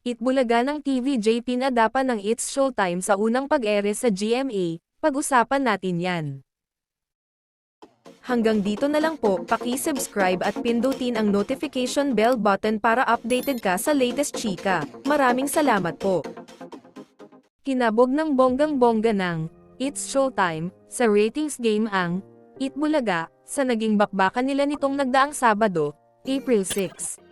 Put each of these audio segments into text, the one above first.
Itbulaga ng TVJ pinadapan ng It's Showtime sa unang pag-ere sa GMA, pag-usapan natin yan. Hanggang dito na lang po, paki-subscribe at pindutin ang notification bell button para updated ka sa latest chika. Maraming salamat po. Kinabog ng bonggang-bongga ng It's Showtime sa ratings game ang Itbulaga sa naging bakbakan nila nitong nagdaang Sabado, April 6.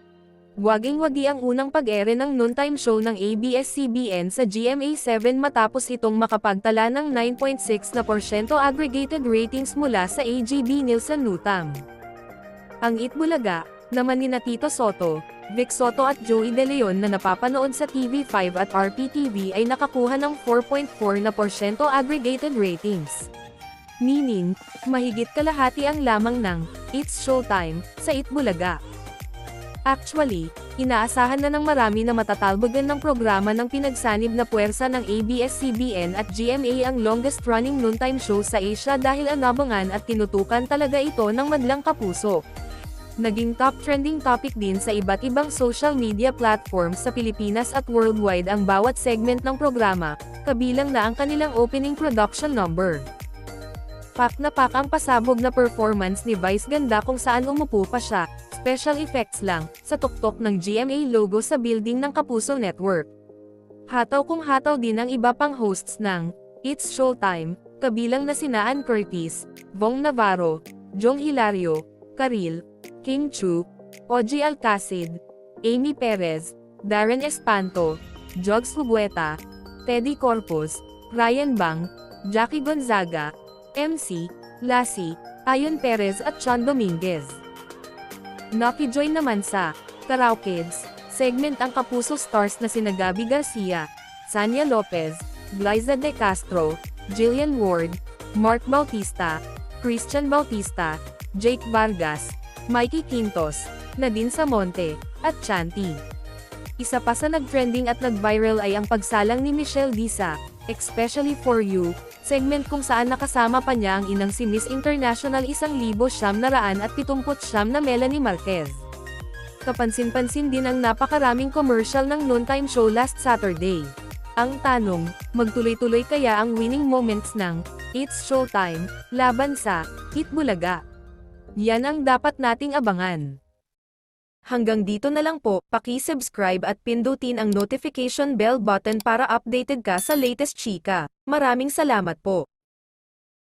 Waging-wagi ang unang pag-ere ng noontime show ng ABS-CBN sa GMA7 matapos itong makapagtala ng 9.6 na porsyento aggregated ratings mula sa AGB Nielsen Nutam. Ang Itbulaga, naman ni na Tito Soto, Vic Soto at Joey De Leon na napapanood sa TV5 at RPTV ay nakakuha ng 4.4 na porsyento aggregated ratings. Meaning, mahigit kalahati ang lamang ng It's Showtime sa Itbulaga. Actually, inaasahan na ng marami na matatalbogan ng programa ng pinagsanib na puwersa ng ABS-CBN at GMA ang longest-running noontime show sa Asia dahil anabangan at tinutukan talaga ito ng madlang kapuso. Naging top trending topic din sa iba't ibang social media platforms sa Pilipinas at worldwide ang bawat segment ng programa, kabilang na ang kanilang opening production number. Pak na pak ang pasabog na performance ni Vice Ganda kung saan umupo pa siya, special effects lang, sa tuktok ng GMA logo sa building ng Kapuso Network. Hataw kung hataw din ang iba pang hosts ng It's Showtime, kabilang na sina Ann Curtis, Vong Navarro, Jong Hilario, Karil, King Chu, Oji Alcacid, Amy Perez, Darren Espanto, Jogs Hugueta, Teddy Corpus, Ryan Bang, Jackie Gonzaga, MC, Lassie, Ayon Perez at Sean Dominguez. Nakijoin naman sa Karaw Kids segment ang kapuso stars na sina Gabby Garcia, Sanya Lopez, Glyza De Castro, Jillian Ward, Mark Bautista, Christian Bautista, Jake Vargas, Mikey Quintos, Nadine Samonte, at Chanti. Isa pa sa nag-trending at nag-viral ay ang pagsalang ni Michelle Disa, Especially for You, segment kung saan nakasama pa niya ang inang si Miss International isang libo siyam na raan at pitumput siyam na Melanie Marquez. Kapansin-pansin din ang napakaraming commercial ng noontime show last Saturday. Ang tanong, magtuloy-tuloy kaya ang winning moments ng It's Showtime laban sa Hit Bulaga? Yan ang dapat nating abangan. Hanggang dito na lang po, paki-subscribe at pindutin ang notification bell button para updated ka sa latest chika. Maraming salamat po.